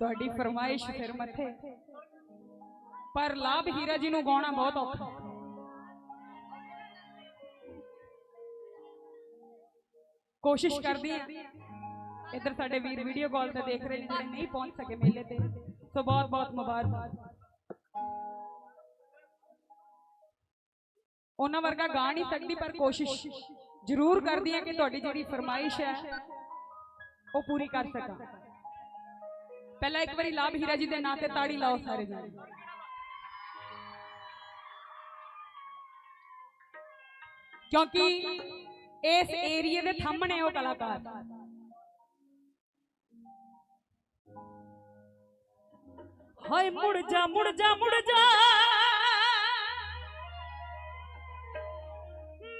ਤੁਹਾਡੀ ਫਰਮਾਇਸ਼ ਫਿਰ ਮੱਥੇ। ਪਰ ਲਾਭ ਹੀਰਾ ਜੀ ਨੂੰ ਗਾਉਣਾ ਬਹੁਤ ਔਖਾ। ਕੋਸ਼ਿਸ਼ ਕਰਦੀ ਆ। ਇੱਧਰ ਸਾਡੇ ਵੀਰ ਵੀਡੀਓ ਕਾਲ ਤੇ ਦੇਖ ਰਹੇ ਨੇ ਜਿਹੜੇ ਨਹੀਂ ਪਹੁੰਚ ਸਕੇ ਮੇਲੇ ਤੇ। ਸੋ ਬਹੁਤ ਬਹੁਤ ਮੁਬਾਰਕ। ਉਹਨਾਂ ਵਰਗਾ ਗਾ ਨਹੀਂ ਸਕਦੀ ਪਰ ਕੋਸ਼ਿਸ਼ ਜ਼ਰੂਰ ਕਰਦੀ ਆ ਕਿ ਤੁਹਾਡੀ ਜਿਹੜੀ ਫਰਮਾਇਸ਼ ਹੈ ਉਹ ਪੂਰੀ ਕਰ ਸਕਾਂ। ਪਹਿਲਾਂ ਇੱਕ ਵਾਰੀ ਲਾਭ ਹੀਰਾ ਜੀ ਦੇ ਨਾਂ ਤੇ ਤਾੜੀ ਲਾਓ ਸਾਰੇ ਜਣੇ। ਕਿਉਂਕਿ ਇਸ ਏਰੀਏ ਦੇ ਥੰਮ ਉਹ ਕਲਾਕਾਰ। ਹਾਏ ਮੁੜ ਜਾ ਮੁੜ ਜਾ ਮੁੜ ਜਾ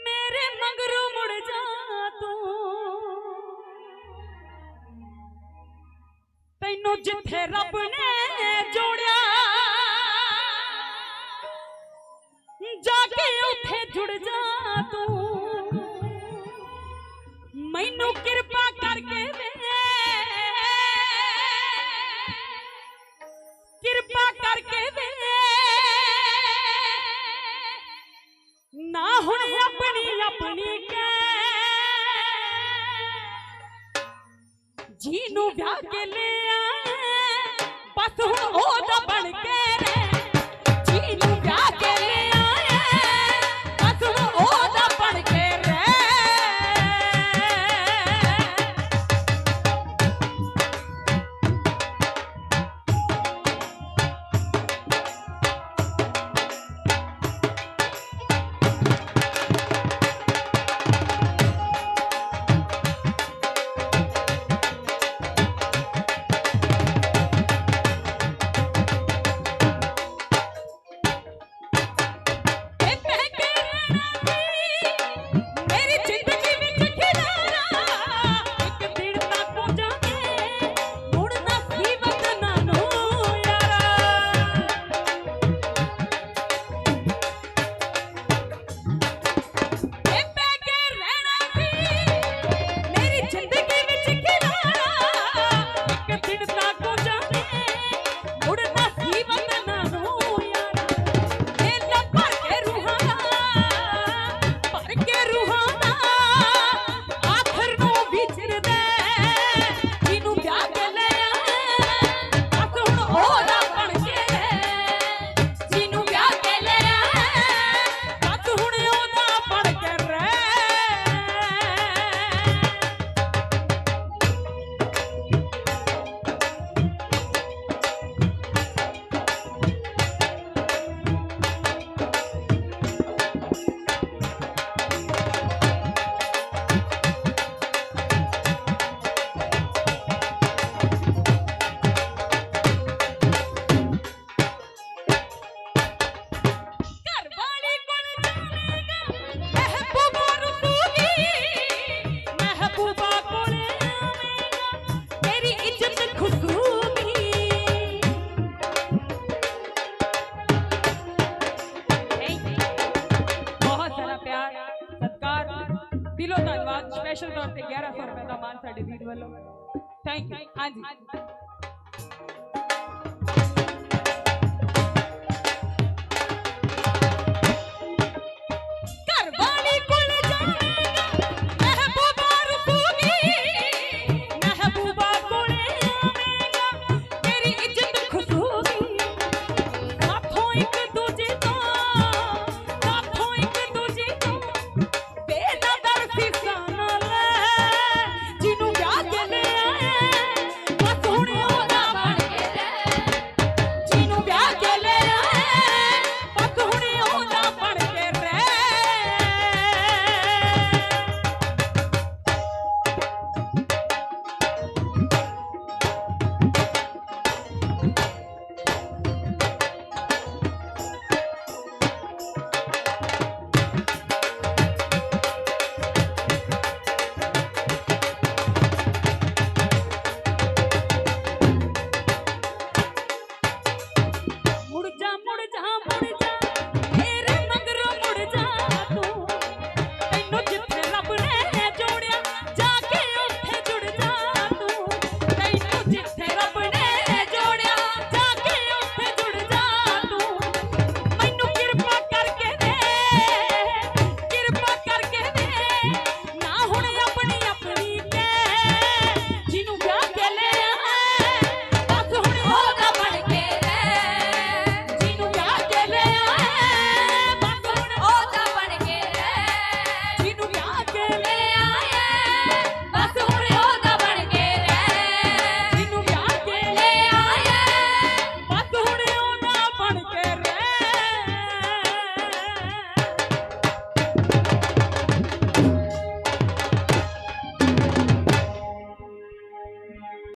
ਮੇਰੇ ਮੰਗਰੂ ਮੁੜ ਜਾ ਤੂੰ। ਤੈਨੂੰ ਜਿੱਥੇ ਰੱਬ ਨੇ ਜੋੜਿਆ। ਜਾ ਕੇ ਉੱਥੇ ਜੁੜ ਜਾ ਤੂੰ। ਮੈਨੂੰ ਕਿਰਪਾ ਕਰਕੇ ਵੇ। ਕਿਰਪਾ ਕਰਕੇ ਵੇ। ਨਾ ਹੁਣ ਆਪਣੀ ਆਪਣੀ ਕਹਿ। ਜੀ ਨੂੰ ਵਿਆਹ ਕੇ ਲਿਆ। ಕಥು ಹೋದ ಬಳಕೆ ਦਿਲੋਂ ਧੰਨਵਾਦ। ਸਪੈਸ਼ਲ ਤੌਰ ਤੇ 1100 ਰੁਪਏ ਦਾ ਮਾਨ ਸਾਡੇ ਵੀਰ ਵੱਲੋਂ। ਥੈਂਕ ਯੂ ਹਾਂਜੀ।